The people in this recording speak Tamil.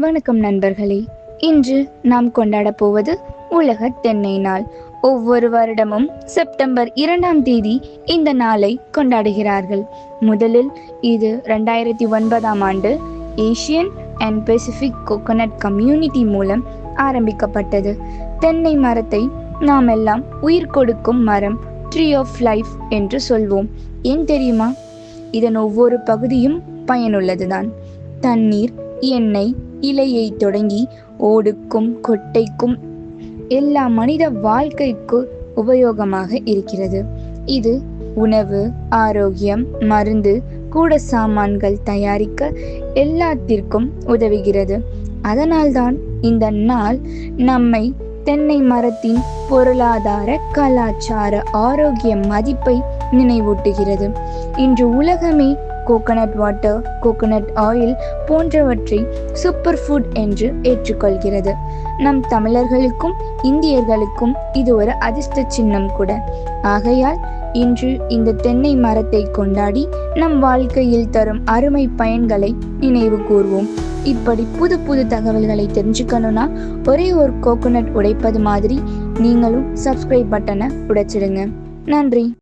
வணக்கம் நண்பர்களே. இன்று நாம் கொண்டாட போவது உலக தென்னை நாள். ஒவ்வொரு வருடமும் செப்டம்பர் இரண்டாம் தேதி இந்த நாளை கொண்டாடுகிறார்கள். முதலில் இது ரெண்டாயிரத்தி ஒன்பதாம் ஆண்டு Asian and Pacific coconut community மூலம் ஆரம்பிக்கப்பட்டது. தென்னை மரத்தை நாம் எல்லாம் உயிர் கொடுக்கும் மரம் ட்ரீ ஆஃப் லைஃப் என்று சொல்வோம். ஏன் தெரியுமா? இதன் ஒவ்வொரு பகுதியும் பயனுள்ளதுதான். தண்ணீர் எண்ணெய் இலையை தொடங்கி ஓடுக்கும் கொட்டைக்கும் எல்லா மனித வாழ்க்கைக்கு உபயோகமாக இருக்கிறது. இது உணவு ஆரோக்கியம் மருந்து கூட சாமான்கள் தயாரிக்க எல்லாத்திற்கும் உதவுகிறது. அதனால்தான் இந்த நாள் நம்மை தென்னை மரத்தின் பொருளாதார கலாச்சார ஆரோக்கிய மதிப்பை நினைவூட்டுகிறது. இன்று உலகமே கோகனட் வாட்டர் கோகனட் ஆயில் போன்றவற்றை சூப்பர் ஃபுட் என்று ஏற்றுக்கொள்கிறது. நம் தமிழர்களுக்கும் இந்தியர்களுக்கும் இது ஒரு அதிர்ஷ்ட சின்னம் கூட. ஆகையால் இன்று இந்த தென்னை மரத்தை கொண்டாடி நம் வாழ்க்கையில் தரும் அருமை பயன்களை நினைவு கூர்வோம். இப்படி புது புது தகவல்களை தெரிஞ்சுக்கணும்னா ஒரே ஒரு கோகோனட் உடைப்பது மாதிரி நீங்களும் சப்ஸ்கிரைப் பட்டனை உடைச்சிடுங்க. நன்றி.